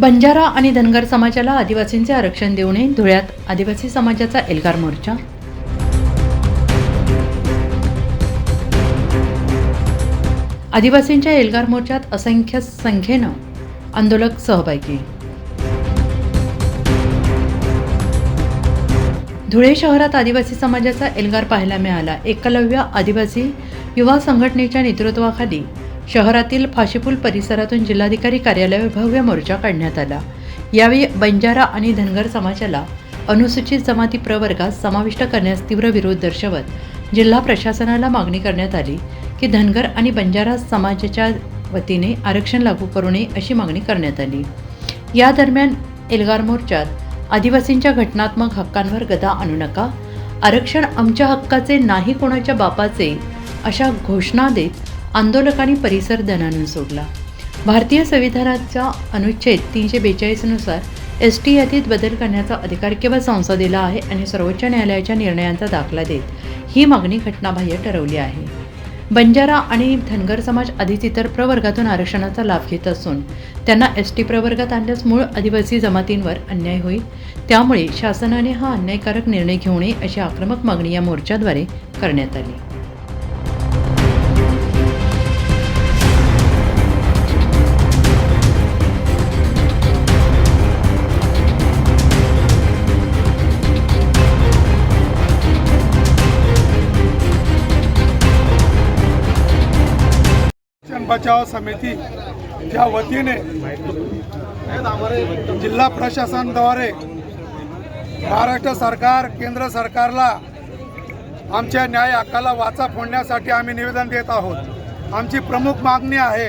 बंजारा आणि धनगर समाजाला आदिवासींचे आरक्षण देऊ नये धुळ्यात आदिवासी समाजाचा एल्गार मोर्चा. आदिवासींच्या एल्गार मोर्चात असंख्य संख्येनं आंदोलक सहभागी. धुळे शहरात आदिवासी समाजाचा एल्गार पाहायला मिळाला. एकलव्य आदिवासी युवा संघटनेच्या नेतृत्वाखाली शहरातील फाशीपूल परिसरातून जिल्हाधिकारी कार्यालय भव्य मोर्चा काढण्यात आला. यावेळी बंजारा आणि धनगर समाजाला अनुसूचित जमाती प्रवर्गात समाविष्ट करण्यास तीव्र विरोध दर्शवत जिल्हा प्रशासनाला मागणी करण्यात आली की धनगर आणि बंजारा समाजाच्या वतीने आरक्षण लागू करू नये अशी मागणी करण्यात आली. या दरम्यान एल्गार मोर्चात आदिवासींच्या घटनात्मक हक्कांवर गदा आणू नका आरक्षण आमच्या हक्काचे नाही कोणाच्या बापाचे अशा घोषणा देत आंदोलकांनी परिसर दणानून सोडला. भारतीय संविधानाच्या अनुच्छेद तीनशे बेचाळीसनुसार एस टी यादीत बदल करण्याचा अधिकार केवळ संसदेला आहे आणि सर्वोच्च न्यायालयाच्या निर्णयांचा दाखला देत ही मागणी घटनाबाह्य ठरवली आहे. बंजारा आणि धनगर समाज आधीच इतर प्रवर्गातून आरक्षणाचा लाभ घेत असून त्यांना एस टी प्रवर्गात आणल्यास मूळ आदिवासी जमातींवर अन्याय होईल. त्यामुळे शासनाने हा अन्यायकारक निर्णय घेऊ नये अशी आक्रमक मागणी या मोर्चाद्वारे करण्यात आली. बचाव समितीच्या वतीने जिल्हा प्रशासनाद्वारे महाराष्ट्र सरकार केंद्र सरकारला आमच्या न्याय हक्काला वाचा फोडण्यासाठी आम्ही निवेदन देत आहोत. आमची प्रमुख मागणी आहे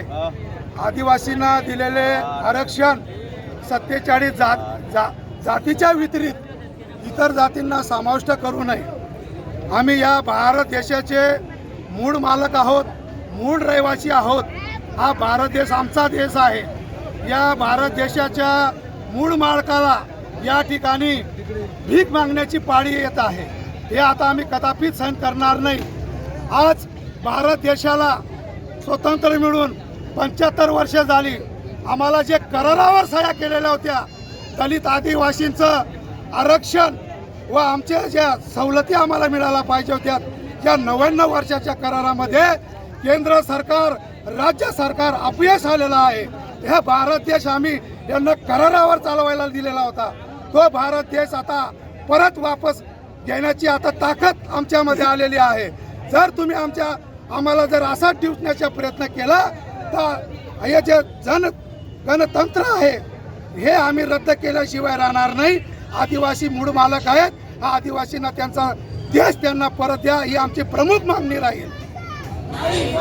आदिवासींना दिलेले आरक्षण सत्तेचाळीस जात जा जातीच्या वितरित इतर जातींना समाविष्ट करू नये. आम्ही या भारत देशाचे मूळ मालक आहोत. मूळ रहिवासी आहोत. हा भारत देश आमचा देश आहे. या भारत देशाच्या मूळ मालकाला या ठिकाणी भीक मागण्याची पाळी येत आहे. हे आता आम्ही कदापित सहन करणार नाही. आज भारत देशाला स्वतंत्र मिळून पंच्याहत्तर वर्ष झाली. आम्हाला जे करारावर सह्या केलेल्या होत्या दलित आदिवासींचं आरक्षण व आमच्या ज्या सवलती आम्हाला मिळायला पाहिजे होत्या या नव्याण्णव वर्षाच्या करारामध्ये केंद्र सरकार राज्य सरकार अपयश आलेलं आहे. ह्या भारत देश आम्ही यांना करारावर चालवायला दिलेला होता. तो भारत देश आता परत वापस घेण्याची आता ताकद आमच्यामध्ये आलेली आहे. जर तुम्ही आमच्या आम्हाला जर असा ठेवण्याचा प्रयत्न केला तर हे जे जन गणतंत्र आहे हे आम्ही रद्द केल्याशिवाय राहणार नाही. आदिवासी मूळ मालक आहेत. हा आदिवासींना त्यांचा देश त्यांना परत द्या ही आमची प्रमुख मागणी राहील. 可以